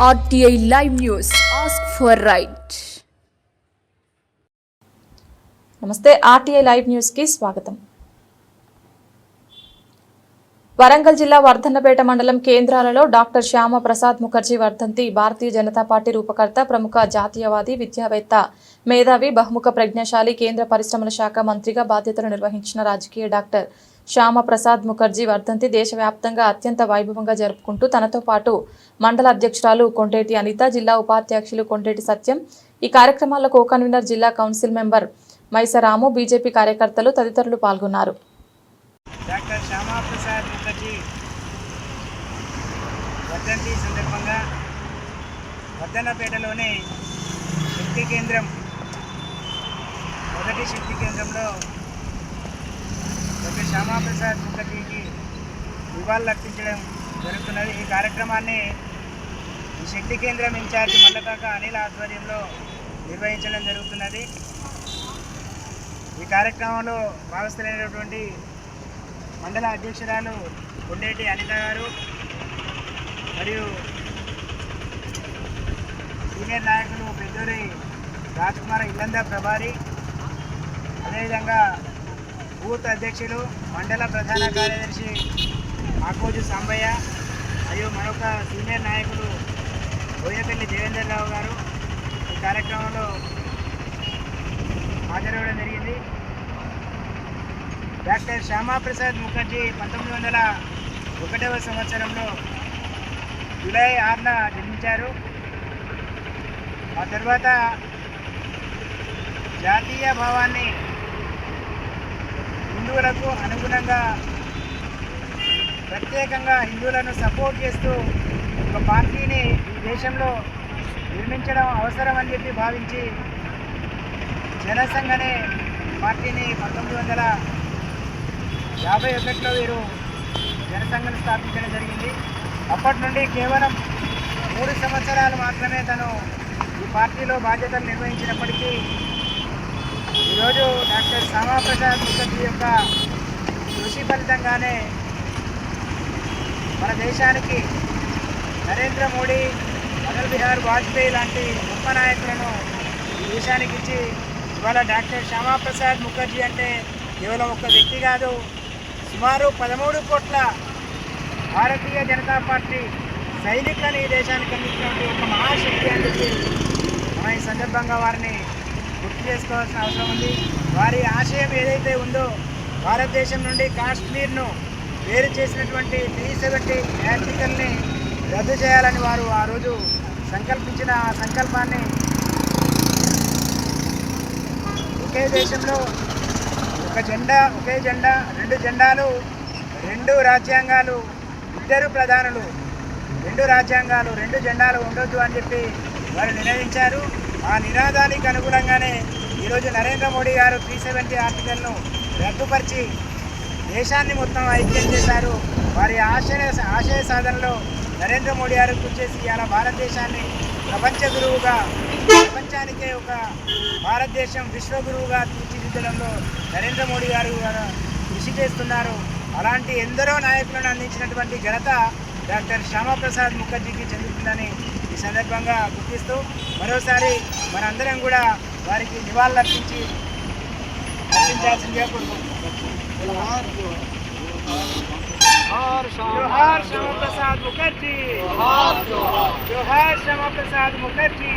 RTI live news ask for right నమస్తే RTI live news కి స్వాగతం వరంగల్ జిల్లా వర్ధన్నపేట మండలం కేంద్రాలలో డాక్టర్ శ్యామ ప్రసాద్ ముఖర్జీ వర్ధంతి భారతీయ జనతా పార్టీ రూపకర్త ప్రముఖ జాతీయవాది విద్యావేత్త మేధావి బహుముఖ ప్రజ్ఞాశాలి కేంద్ర పరిశ్రమల శాఖ మంత్రిగా బాధ్యతలు నిర్వహించిన రాజకీయ డాక్టర్ శ్యామ ప్రసాద్ ముఖర్జీ వర్ధంతి దేశవ్యాప్తంగా అత్యంత వైభవంగా జరుపుకుంటూ తనతో పాటు మండల అధ్యక్షురాలు కొండేటి అనిత జిల్లా ఉపాధ్యక్షులు కొండేటి సత్యం ఈ కార్యక్రమాల్లో కో కన్వీనర్ జిల్లా కౌన్సిల్ మెంబర్ మైసరాము బీజేపీ కార్యకర్తలు తదితరులు పాల్గొన్నారు డాక్టర్ శ్యామాప్రసాద్ ముఖర్జీ వర్ధంతి సందర్భంగా వర్ధన్నపేటలోని శక్తి కేంద్రం మొదటి శక్తి కేంద్రంలో డాక్టర్ శ్యామాప్రసాద్ ముఖర్జీకి నివాళులు అర్పించడం జరుగుతున్నది. ఈ కార్యక్రమాన్ని ఈ శక్తి కేంద్రం ఇన్ఛార్జి మల్లకాక అనిల్ ఆధ్వర్యంలో నిర్వహించడం జరుగుతున్నది. ఈ కార్యక్రమంలో భాగస్థులైనటువంటి మండల అధ్యక్షురాలు కొండేటి అనిత గారు మరియు సీనియర్ నాయకులు పెద్దూరి రాజ్కుమార్ ఇల్లంద ప్రభారి అదేవిధంగా బూత్ అధ్యక్షులు మండల ప్రధాన కార్యదర్శి ఆకోజు సాంబయ్య మరియు మరొక సీనియర్ నాయకులు బోయపల్లి దేవేందర్ రావు గారు. ఈ కార్యక్రమంలో హాజరవ్వడం జరిగింది. డాక్టర్ శ్యామాప్రసాద్ ముఖర్జీ పంతొమ్మిది వందల ఒకటవ సంవత్సరంలో జూలై ఆరున జన్మించారు. ఆ తర్వాత జాతీయ భావాన్ని హిందువులకు అనుగుణంగా ప్రత్యేకంగా హిందువులను సపోర్ట్ చేస్తూ ఒక పార్టీని ఈ దేశంలో నిర్మించడం అవసరం అని చెప్పి భావించి జనసంఘ్ అనే పార్టీని పంతొమ్మిది వందల యాభై ఒకటిలో వీరు జనసంఘను స్థాపించడం జరిగింది. అప్పటి నుండి కేవలం మూడు సంవత్సరాలు మాత్రమే తను ఈ పార్టీలో బాధ్యతలు నిర్వహించినప్పటికీ ఈరోజు డాక్టర్ శ్యామాప్రసాద్ ముఖర్జీ యొక్క కృషి ఫలితంగానే మన దేశానికి నరేంద్ర మోడీ అటల్ బిహార్ వాజ్పేయి లాంటి గొప్ప నాయకులను దేశానికి ఇచ్చి ఇవాళ డాక్టర్ శ్యామాప్రసాద్ ముఖర్జీ అంటే కేవలం ఒక వ్యక్తి కాదు సుమారు పదమూడు కోట్ల భారతీయ జనతా పార్టీ సైనికులను ఈ దేశానికి అందించినటువంటి ఒక మహాశక్తి అని చెప్పి మనం ఈ సందర్భంగా వారిని గుర్తు చేసుకోవాల్సిన అవసరం ఉంది. వారి ఆశయం ఏదైతే ఉందో భారతదేశం నుండి కాశ్మీర్ను వేరు చేసినటువంటి త్రీ సెవెంటీ ఆర్టికల్ని రద్దు చేయాలని వారు ఆ రోజు సంకల్పించిన ఆ సంకల్పాన్ని ఒకే దేశంలో ఒక జెండా ఒకే జెండా రెండు జెండాలు రెండు రాజ్యాంగాలు ఇద్దరు ప్రధానులు రెండు రాజ్యాంగాలు రెండు జెండాలు ఉండొద్దు అని చెప్పి వారు నిర్ణయించారు ఆ నినాదానికి అనుగుణంగానే ఈరోజు నరేంద్ర మోడీ గారు త్రీ సెవెంటీ ఆర్టికల్ను రద్దుపరిచి దేశాన్ని మొత్తం ఐక్యం చేశారు. వారి ఆశయ ఆశయ సాధనలో నరేంద్ర మోడీ గారు కృషి చేసి ఇవాళ భారతదేశాన్ని ప్రపంచ గురువుగా ప్రపంచానికే ఒక భారతదేశం విశ్వగురువుగా తీర్చిదిద్దడంలో నరేంద్ర మోడీ గారు గారు కృషి చేస్తున్నారు. అలాంటి ఎందరో నాయకులను అందించినటువంటి ఘనత డాక్టర్ శ్యామప్రసాద్ ముఖర్జీకి చెందుతుందని ఈ సందర్భంగా గుర్తిస్తూ మరోసారి మనందరం కూడా వారికి నివాళులర్పించి అర్పించాల్సిందిగా జోహార్ శ్యామప్రసాద్ ముఖర్జీ. జోహార్ శ్యామప్రసాద్ ముఖర్జీ.